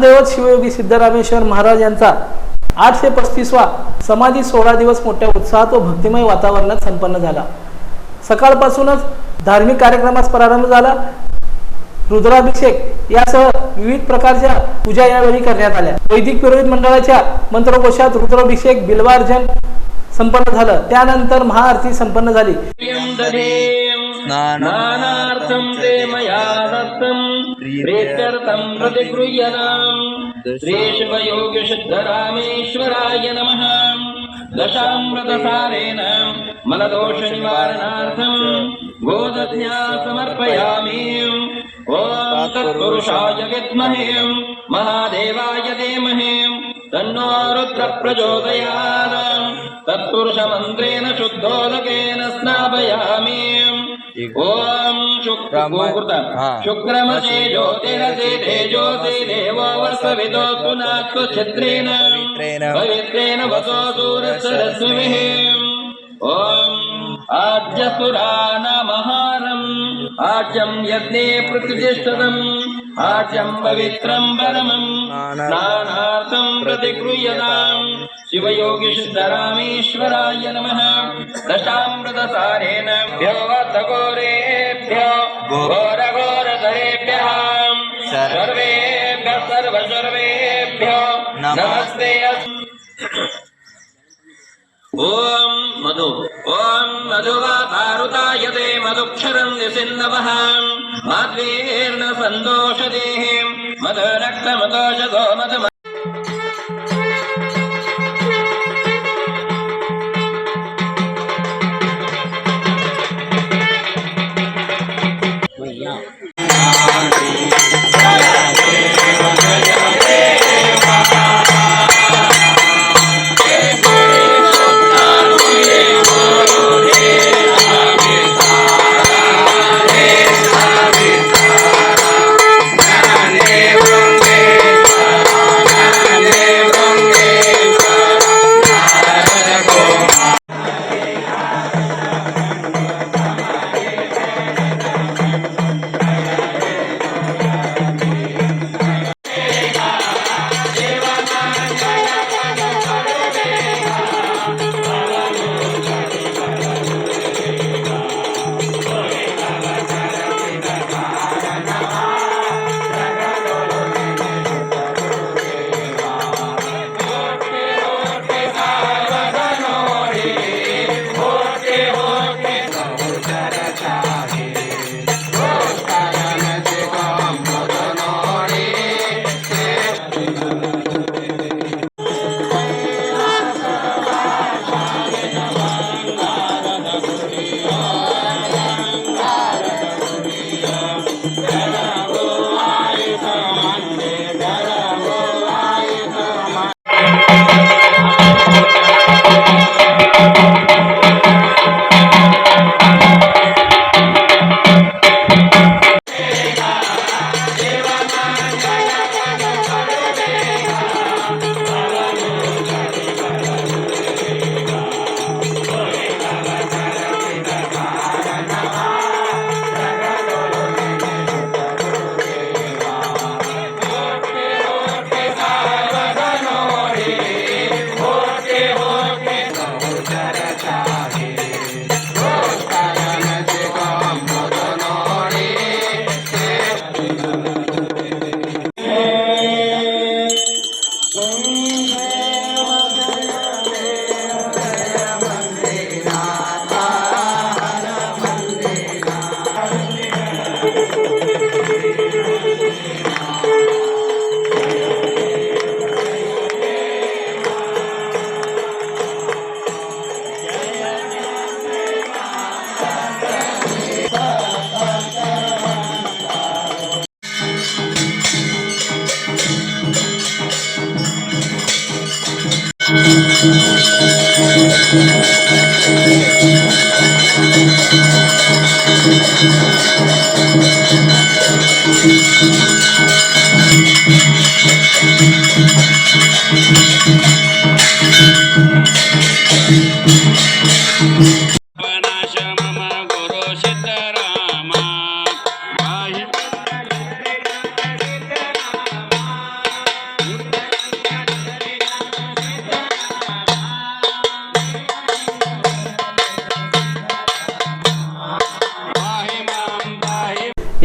ग्रामदैवत शिवयोगी सिद्धरामेश्वर महाराज यांचा आठशे पस्तीसवा समाधी सोळा दिवस मोठ्या उत्साहात व भक्तिमय वातावरणात संपन्न झाला. सकाळपासूनच धार्मिक कार्यक्रमास प्रारंभ झाला. रुद्राभिषेक यासह विविध प्रकारच्या पूजा यावेळी करण्यात आल्या. वैदिक पुरोहित मंडळाच्या मंत्रकोशात रुद्राभिषेक बिल्वार्जन संपन्न झालं. त्यानंतर महाआरती संपन्न झाली. स्नानार्थं प्रेत्यर्थं प्रतिगृह्यताम् श्रीशिवयोगिशुद्धरामेश्वराय नमः। दशामृतसारेण मलदोषनिवारणार्थं गोदध्या समर्पयामि ॐ तत्पुरुषाय विद्महे। महादेवाय धीमहे। तन्नो रुद्रप्रचोदयात्। तत्पुरुषमन्त्रेण शुद्धोदकेन स्नापयामि। ॐ शुक्रमुहूर्त शुक्रमसे ज्योतिरसे तेजोसि देवो वसविदो पुनात्व पवित्रेण वसो ॐ यज्ञे प्रतिष्ठतम्। पवित्रं परमम्। स्नानार्थं प्रतिगृह्यताम्। शिवयोगिशुद्धरामेश्वराय नमः। దశామృత సారేణ ఘోరేభ్యో ఘోర ఘోర ధరేభ్య సర్వేభ్య సర్వ సర్వేభ్యో నమస్తే ఓం మధు ఓం మధువా భారుతాయతే మధుక్షరం నిసిన్నవః మాద్వేర్ణ సంతోషదేహి మధురక్తమతోష గోమధు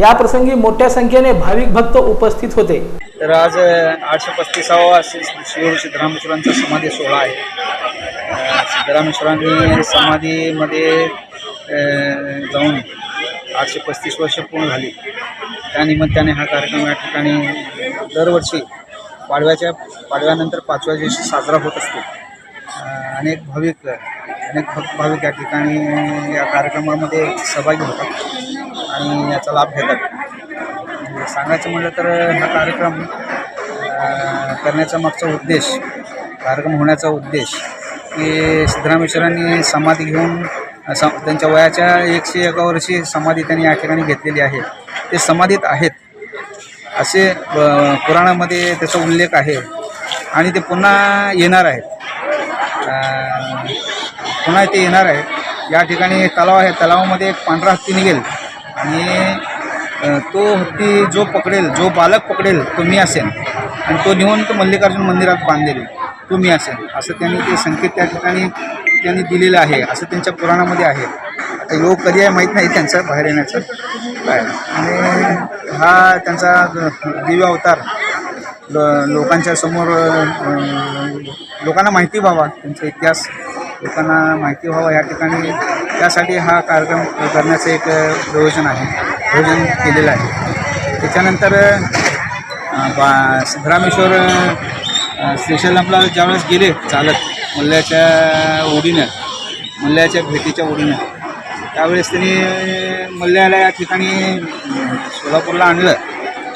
पाहि या प्रसंगी मोठ्या संख्येने भाविक भक्त उपस्थित होते. तर आज आठशे पस्तीसावा शिव सिद्धरामेश्वरांचा समाधी सोहळा आहे. सिद्धरामेश्वरांनी समाधीमध्ये जाऊन आठशे पस्तीस वर्ष पूर्ण झाली. त्यानिमित्ताने हा कार्यक्रम या ठिकाणी दरवर्षी पाडव्याच्या पाडव्यानंतर पाचव्या दिवशी साजरा होत असतो. अनेक भाविक अनेक भक्त भाविक या ठिकाणी या कार्यक्रमामध्ये सहभागी होतात. आणि याचा लाभ घेतात. सांगायचं म्हटलं तर हा कार्यक्रम करण्याचा मागचा उद्देश कार्यक्रम होण्याचा उद्देश की सिद्धरामेश्वरांनी समाधी घेऊन सम त्यांच्या वयाच्या एकशे एका वर्षी समाधी त्यांनी या ठिकाणी घेतलेली आहे. ते समाधीत आहेत. असे पुराणामध्ये त्याचा उल्लेख आहे आणि ते पुन्हा येणार आहेत. पुन्हा ते येणार आहेत. या ठिकाणी तलाव आहे. तलावामध्ये एक पांढरा हत्ती निघेल. आणि तो हत्ती जो पकडेल जो बालक पकडेल तो मी असेल आणि तो नेऊन तो मल्लिकार्जुन मंदिरात बांधेल तो मी असेल असं त्यांनी ते संकेत त्या ठिकाणी त्यांनी दिलेलं आहे. असं त्यांच्या पुराणामध्ये आहे. आता योग कधी आहे माहीत नाही त्यांचा बाहेर येण्याचं. काय? आणि हा त्यांचा दिव्य अवतार ल लोकांच्या समोर लोकांना माहिती व्हावा. त्यांचा इतिहास लोकांना माहिती व्हावा या ठिकाणी त्यासाठी हा कार्यक्रम करण्याचं एक प्रयोजन आहे प्रयोजन केलेलं आहे. त्याच्यानंतर बा सिद्धरामेश्वर श्रीशैलमला ज्यावेळेस गेले चालत मुल्याच्या ओढीनं मुल्याच्या भेटीच्या ओढीनं त्यावेळेस त्यांनी मल्ल्याला या ठिकाणी सोलापूरला आणलं.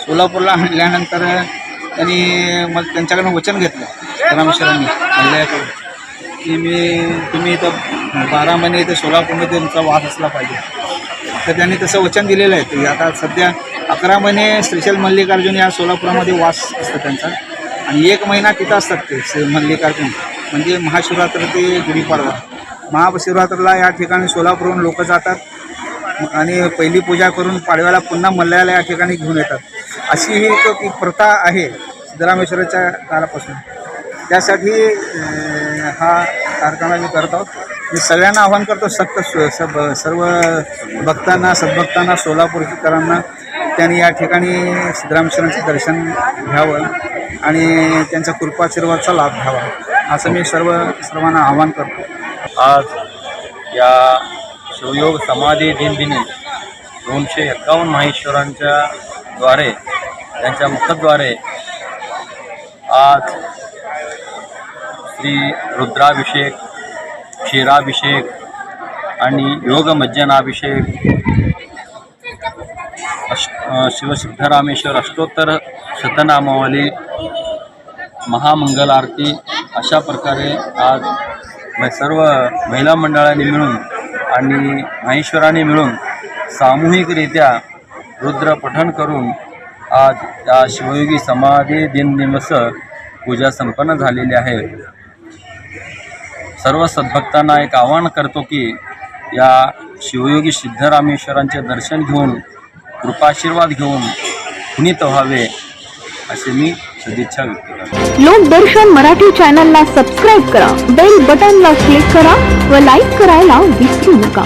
सोलापूरला आणल्यानंतर त्यांनी मग त्यांच्याकडनं वचन घेतलं रामेश्वरांनी मल्ल्याकडून की मी तुम्ही इथं बारा महिने इथं सोलापूरमध्ये तुमचा वास असला पाहिजे. तर त्यांनी तसं वचन दिलेलं आहे. ते आता सध्या अकरा महिने श्रीशैल मल्लिकार्जुन या सोलापुरामध्ये वास असतं त्यांचा. आणि एक महिना तिथं असतात ते श्री मल्लिकार्जुन. म्हणजे महाशिवरात्र ते गुढीपाडवा. महाशिवरात्रीला या ठिकाणी सोलापूरहून लोक जातात. आणि पहिली पूजा करून पाडव्याला पुन्हा मल्ल्याला या ठिकाणी घेऊन येतात. अशी ही एक एक प्रथा आहे सिद्धरामेश्वराच्या काळापासून. त्यासाठी हा कार्यक्रम आम्ही करत आहोत. मी सगळ्यांना आवाहन करतो सक्त सब सर्व भक्तांना सद्भक्तांना सोलापूरकरांना त्यांनी या ठिकाणी सिद्धरामेश्वरांचं दर्शन घ्यावं आणि त्यांचा कृपाशीर्वादचा लाभ घ्यावा असं मी सर्व सर्वांना आवाहन करतो. आज या शिवयोग समाधी दिनदिनी दोनशे एक्कावन्न महेश्वरांच्या द्वारे त्यांच्या मुखद्वारे आज श्री रुद्राभिषेक क्षीराभिषेक आणि योगमज्जनाभिषेक अश शिवसिद्धरामेश्वर अष्टोत्तर शतनामावली महामंगल आरती अशा प्रकारे आज सर्व महिला मंडळांनी मिळून आणि माहेश्वरांनी मिळून सामूहिकरित्या रुद्र पठण करून आज या शिवयोगी समाधी दिन दिवस पूजा संपन्न झालेली आहे. सर्व सद्भक्तांना एक आवाहन करतो की या शिवयोगी सिद्धरामेश्वरांचे दर्शन घेऊन कृपाशीर्वाद घेऊन पुनीत व्हावे असे मी सदिच्छा व्यक्त करतो. लोकदर्शन मराठी चॅनलला सबस्क्राईब करा बेल बटनला क्लिक करा व लाईक करायला विसरू नका.